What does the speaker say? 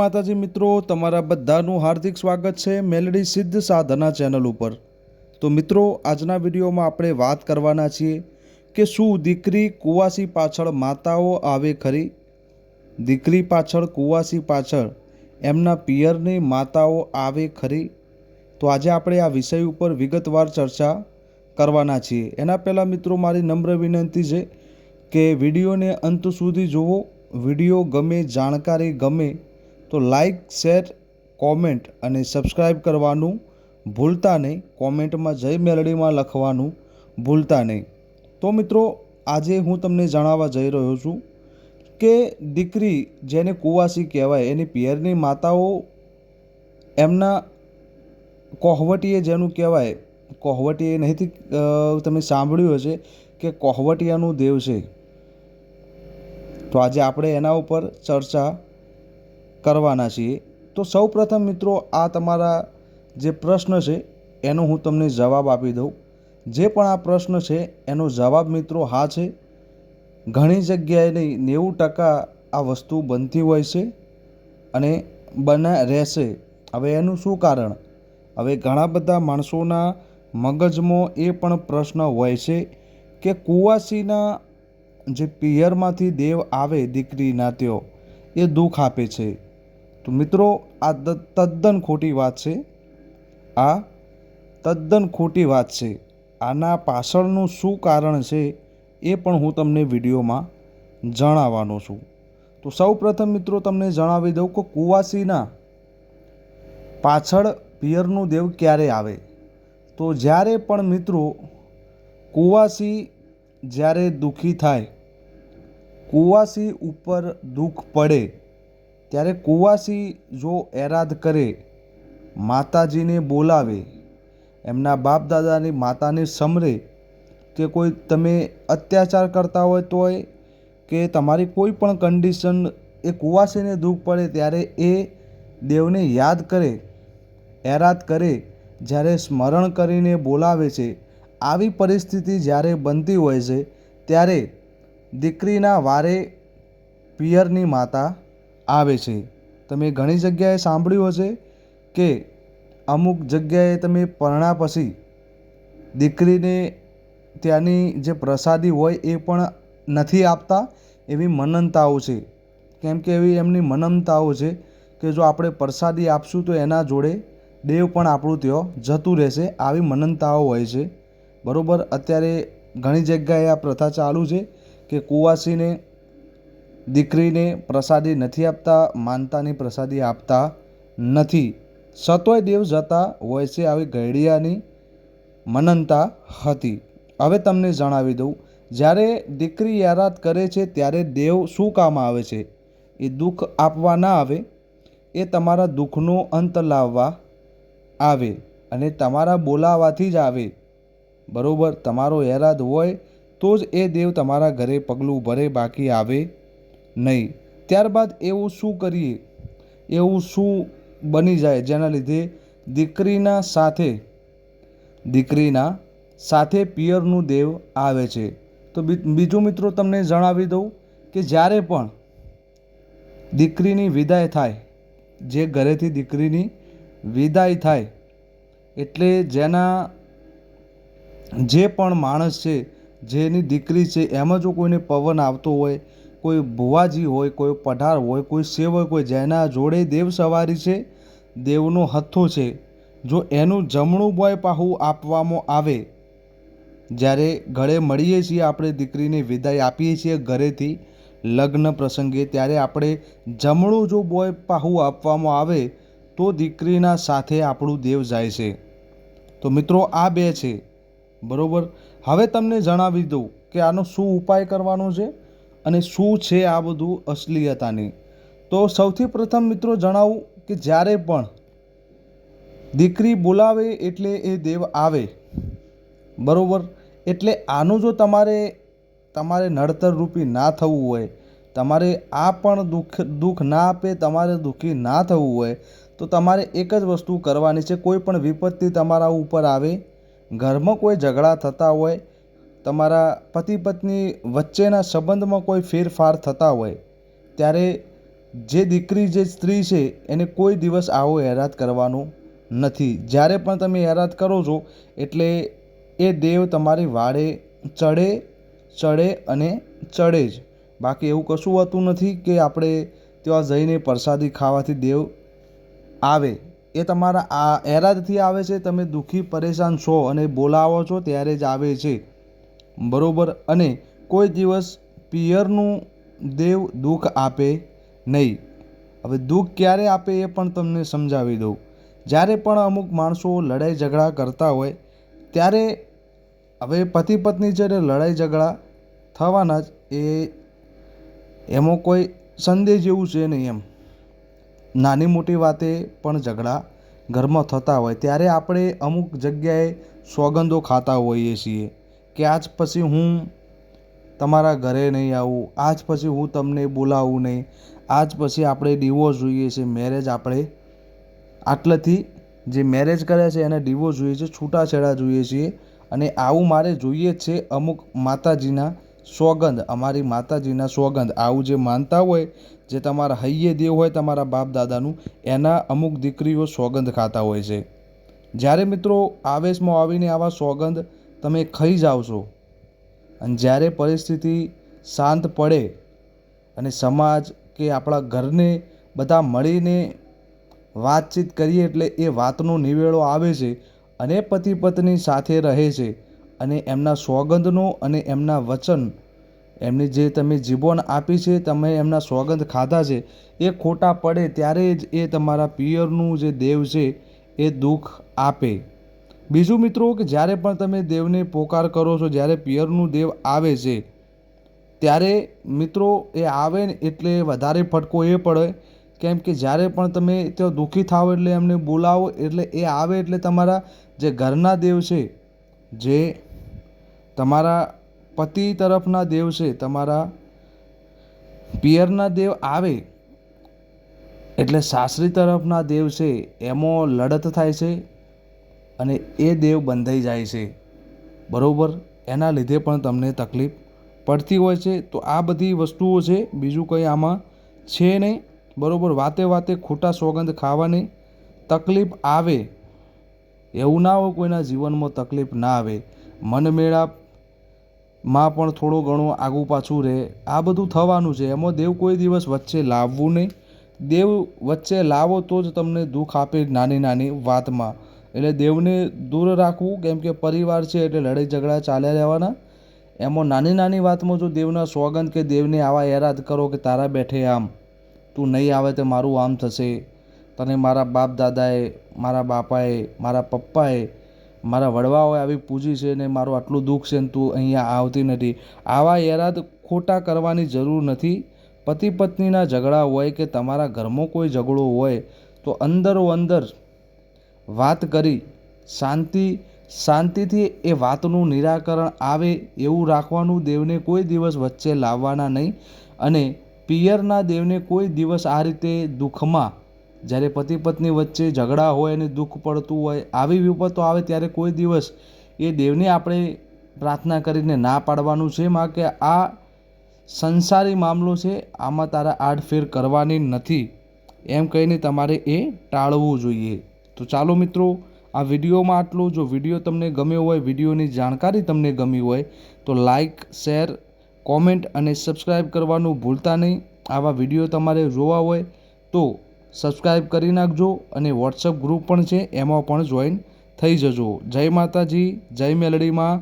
માતાજી મિત્રો, તમારા બધાનું હાર્દિક સ્વાગત છે મેલડી સિદ્ધ સાધના ચેનલ ઉપર. તો મિત્રો, આજના વિડીયોમાં આપણે વાત કરવાના છીએ કે શું દીકરી કુવાસી પાછળ માતાઓ આવે ખરી? દીકરી પાછળ કુવાસી પાછળ એમના પિયરની માતાઓ આવે ખરી? તો આજે આપણે આ વિષય ઉપર વિગતવાર ચર્ચા કરવાના છીએ. એના પહેલાં મિત્રો, મારી નમ્ર વિનંતી છે કે વિડીયોને અંત સુધી જુઓ. વીડિયો ગમે, જાણકારી ગમે તો લાઈક શેર કોમેન્ટ અને સબસ્ક્રાઈબ કરવાનું ભૂલતા નહીં. કોમેન્ટમાં જય મેલડીમાં લખવાનું ભૂલતા નહીં. તો મિત્રો, આજે હું તમને જણાવવા જઈ રહ્યો છું કે દીકરી જેને કુવાસી કહેવાય, એની પિયરની માતાઓ એમના કોહવટીએ જેનું કહેવાય, કોહવટીએ નહીંથી તમે સાંભળ્યું હશે કે કોહવટિયાનું દેવ છે. તો આજે આપણે એના ઉપર ચર્ચા કરવાના છીએ. તો સૌ પ્રથમ મિત્રો, આ તમારા જે પ્રશ્ન છે, એનો હું તમને જવાબ આપી દઉં. જે પણ આ પ્રશ્ન છે, એનો જવાબ મિત્રો હા છે. ઘણી જગ્યાએ નેવું ટકા આ વસ્તુ બનતી હોય છે અને બના રહેશે. હવે એનું શું કારણ? હવે ઘણા બધા માણસોના મગજમાં એ પણ પ્રશ્ન હોય છે કે કુવાસીના જે પિયરમાંથી દેવ આવે દીકરી નાત્યો એ દુઃખ આપે છે. તો મિત્રો, આ તદ્દન ખોટી વાત છે. આ તદ્દન ખોટી વાત છે. આના પાછળનું શું કારણ છે એ પણ હું તમને વિડીયોમાં જણાવવાનો છું. તો સૌ પ્રથમ મિત્રો, તમને જણાવી દઉં કે કુવાસીના પાછળ પિયરનું દેવ ક્યારે આવે? તો જ્યારે પણ મિત્રો, કુવાસી જ્યારે દુઃખી થાય, કુવાસી ઉપર દુઃખ પડે ત્યારે કુવાસી જો એરાદ કરે, માતાજીને બોલાવે, એમના બાપ દાદાની માતાને સમરે કે કોઈ તમે અત્યાચાર કરતા હોય તોય કે તમારી કોઈ પણ કન્ડિશન એ કુવાસીને દુઃખ પડે ત્યારે એ દેવને યાદ કરે, એરાદ કરે, જ્યારે સ્મરણ કરીને બોલાવે છે. આવી પરિસ્થિતિ જ્યારે બનતી હોય છે, ત્યારે દીકરીના વારે પિયરની માતા આવે છે. તમે ઘણી જગ્યાએ સાંભળ્યું હશે કે અમુક જગ્યાએ તમે પરણા પછી દીકરીને ત્યાંની જે પ્રસાદી હોય એ પણ નથી આપતા એવી મનનતાઓ છે. કેમ કે એવી એમની મનનતાઓ છે કે જો આપણે પ્રસાદી આપશું તો એના જોડે દેવ પણ આપણું ત્યાં જતું રહેશે આવી મનનતાઓ હોય છે. બરાબર? અત્યારે ઘણી જગ્યાએ આ પ્રથા ચાલુ છે કે કુવાસીને દીકરીને પ્રસાદી નથી આપતા, માનતાની પ્રસાદી આપતા નથી. સતોય દેવ જતા છે આવી ગયડિયાની મનનતા હતી. હવે તમને જણાવી દઉં, જ્યારે દીકરી યારાત કરે છે ત્યારે દેવ શું કામ આવે છે? એ દુઃખ આપવા ના આવે, એ તમારા દુઃખનો અંત લાવવા આવે અને તમારા બોલાવાથી જ આવે. બરાબર, તમારો હેરાદ હોય તો જ એ દેવ તમારા ઘરે પગલું ભરે બાકી આવે. નહીં. ત્યારબાદ એવું શું કરીએ? એવું શું બની જાય જેના લીધે દીકરીના સાથે દીકરીના સાથે પિયરનું દેવ આવે છે? તો બીજું મિત્રો તમને જણાવી દઉં કે જ્યારે પણ દીકરીની વિદાય થાય, જે ઘરેથી દીકરીની વિદાય થાય, એટલે જેના જે પણ માણસ છે, જેની દીકરી છે, એમાં જો કોઈને પવન આવતો હોય કોઈ ભુવાજી હોય, કોઈ પઢાર હોય, કોઈ સેવક હોય, જેના જોડે દેવ સવારી છે, દેવનો હથ્થો છે, જો એનું જમણું બોય પાહું આપવામાં આવે, જ્યારે ઘરે મળીએ છીએ, આપણે દીકરીને વિદાય આપીએ છીએ ઘરેથી, લગ્ન પ્રસંગે, ત્યારે આપણે જમણું જો બોય પાહું આપવામાં આવે, તો દીકરીના સાથે આપણું દેવ જાય છે. તો મિત્રો, આ બે છે. બરાબર? હવે તમને જણાવી દઉં કે આનો શું ઉપાય કરવાનો છે. અને શું છે આ બધું અસલિયતાની? તો સૌથી પ્રથમ મિત્રો જણાવું કે જ્યારે પણ દીકરી બોલાવે એટલે એ દેવ આવે. બરાબર? એટલે આનું જો તમારે તમારે નડતર રૂપી ના થવું હોય, તમારે આ પણ દુઃખ દુઃખ ના આપે, તમારે દુઃખી ના થવું હોય, તો તમારે એક જ વસ્તુ કરવાની છે. કોઈ પણ વિપત્તિ તમારા ઉપર આવે, ઘરમાં કોઈ ઝઘડા થતા હોય તમારા પતિ પત્ની વચ્ચેના સંબંધમાં કોઈ ફેરફાર થતા હોય, ત્યારે જે દીકરી, જે સ્ત્રી છે, એને કોઈ દિવસ આવો હેરાત કરવાનો નથી. જ્યારે પણ તમે હેરાત કરો છો, એટલે એ દેવ તમારી વાળે ચડે ચડે અને ચડે જ. બાકી એવું કશું હોતું નથી કે આપણે ત્યાં જઈને પ્રસાદી ખાવાથી દેવ આવે. એ તમારા આ હેરાતથી આવે છે, તમે દુઃખી, પરેશાન છો અને બોલાવો છો, ત્યારે જ આવે છે. બરોબર અને કોઈ દિવસ પિયરનું દેવ દુઃખ આપે નહીં. હવે દુઃખ ક્યારે આપે એ પણ તમને સમજાવી દઉં. જ્યારે પણ અમુક માણસો લડાઈ ઝઘડા કરતા હોય, ત્યારે હવે પતિ પત્ની છે એટલે લડાઈ ઝઘડા થવાના જ, એ એમાં કોઈ સંદેહ જેવું છે નહીં એમ. નાની મોટી વાતે પણ ઝઘડા ઘરમાં થતા હોય. ત્યારે આપણે અમુક જગ્યાએ સોગંદો ખાતા હોઈએ છીએ. કે આજ પછી હું તમારા ઘરે નહીં આવું, આજ પછી હું તમને બોલાવું નહીં, આજ પછી આપણે ડિવોર્સ જોઈએ છે મેરેજ આપણે આટલેથી જે મેરેજ કર્યા છે એને ડિવોર્સ જોઈએ છે, છૂટાછેડા જોઈએ છીએ અને આવું મારે જોઈએ જ છે અમુક માતાજીના સોગંદ, અમારી માતાજીના સોગંદ. આવું જે માનતા હોય, જે તમારા હૈયે દેવ હોય તમારા બાપ દાદાનું, એના અમુક દીકરીઓ સોગંદ ખાતા હોય છે. જ્યારે મિત્રો આવેશમાં આવીને આવા સોગંદ તમે ખાઈ જાઓ છો. અને જ્યારે પરિસ્થિતિ શાંત પડે અને સમાજ કે આપણા ઘરને બધા મળીને વાતચીત કરીએ એટલે એ વાતનો નિવેડો આવે છે અને પતિ પત્ની સાથે રહે છે અને એમના સોગંદનો અને એમના વચન, એમની જે તમે જીવન આપી છે, તમે એમના સોગંદ ખાધા છે, એ ખોટા પડે ત્યારે જ એ તમારા પિયરનું જે દેવ છે એ દુઃખ આપે. બીજું મિત્રો કે જ્યારે પણ તમે દેવને પોકાર કરો છો, જ્યારે પિયરનું દેવ આવે છે, ત્યારે મિત્રો એ આવે ને એટલે વધારે ફટકો એ પડે. કેમ કે જ્યારે પણ તમે ત્યાં દુઃખી થાવ એટલે એમને બોલાવો, એટલે એ આવે એટલે તમારા જે ઘરના દેવ છે, જે તમારા પતિ તરફના દેવ છે, તમારા પિયરના દેવ આવે, એટલે સાસરી તરફના દેવ છે, એમાં લડત થાય છે અને એ દેવ બંધાઈ જાય છે. બરાબર? એના લીધે પણ તમને તકલીફ પડતી હોય છે. તો આ બધી વસ્તુઓ છે, બીજું કંઈ આમાં છે નહીં. બરાબર? વાતે વાતે ખોટા સોગંદ ખાવાની તકલીફ આવે. એવું ના હોય કોઈના જીવનમાં તકલીફ ના આવે. મનમેળામાં પણ થોડું ઘણું આગું પાછું રહે. આ બધું થવાનું છે. એમાં દેવ કોઈ દિવસ વચ્ચે લાવવું નહીં. દેવ વચ્ચે લાવો તો જ તમને દુઃખ આપે નાની નાની વાતમાં. એટલે દેવને દૂર રાખવું, કેમ કે પરિવાર છે એટલે લડાઈ ઝઘડા ચાલ્યા રહેવાના. એમાં નાની નાની વાતમાં જો દેવના સોગંદ કે દેવને આવા યાદ કરો કે તારા બેઠે આમ, તું નહીં આવે તો મારું આમ થશે. તને મારા બાપ દાદાએ, મારા બાપાએ, મારા પપ્પાએ, મારા વડવાઓએ આવી પૂજી છે ને મારું આટલું દુઃખ છે ને તું અહીંયા આવતી નથી. આવા યાદ ખોટા કરવાની જરૂર નથી. પતિ પત્નીના ઝઘડા હોય કે તમારા ઘરમાં કોઈ ઝઘડો હોય, તો અંદરો અંદર વાત કરી. શાંતિ, શાંતિથી એ વાતનું નિરાકરણ આવે એવું રાખવાનું દેવને કોઈ દિવસ વચ્ચે લાવવાના નહીં અને પિયરના દેવને કોઈ દિવસ આ રીતે દુઃખમાં, જ્યારે પતિ પત્ની વચ્ચે ઝઘડા હોય અને દુઃખ પડતું હોય, આવી વિપતો આવે ત્યારે કોઈ દિવસ એ દેવને આપણે પ્રાર્થના કરીને ના પાડવાનું છે. માં કે આ સંસારી મામલો છે, આમાં તારા આડફેર કરવાની નથી. એમ કહીને તમારે એ ટાળવું જોઈએ. તો ચાલો મિત્રો, આ વિડીયોમાં આટલું. જો વીડિયો તમને ગમ્યો હોય, વિડીયોની જાણકારી તમને ગમી હોય, તો લાઈક શેર કોમેન્ટ અને સબસ્ક્રાઈબ કરવાનું ભૂલતા નહીં. આવા વીડિયો તમારે જોવા હોય તો સબસ્ક્રાઈબ કરી નાખજો અને વોટ્સઅપ ગ્રુપ પણ છે, એમાં પણ જોઈન થઈ જજો. જય માતાજી, જય મેલડીમાં.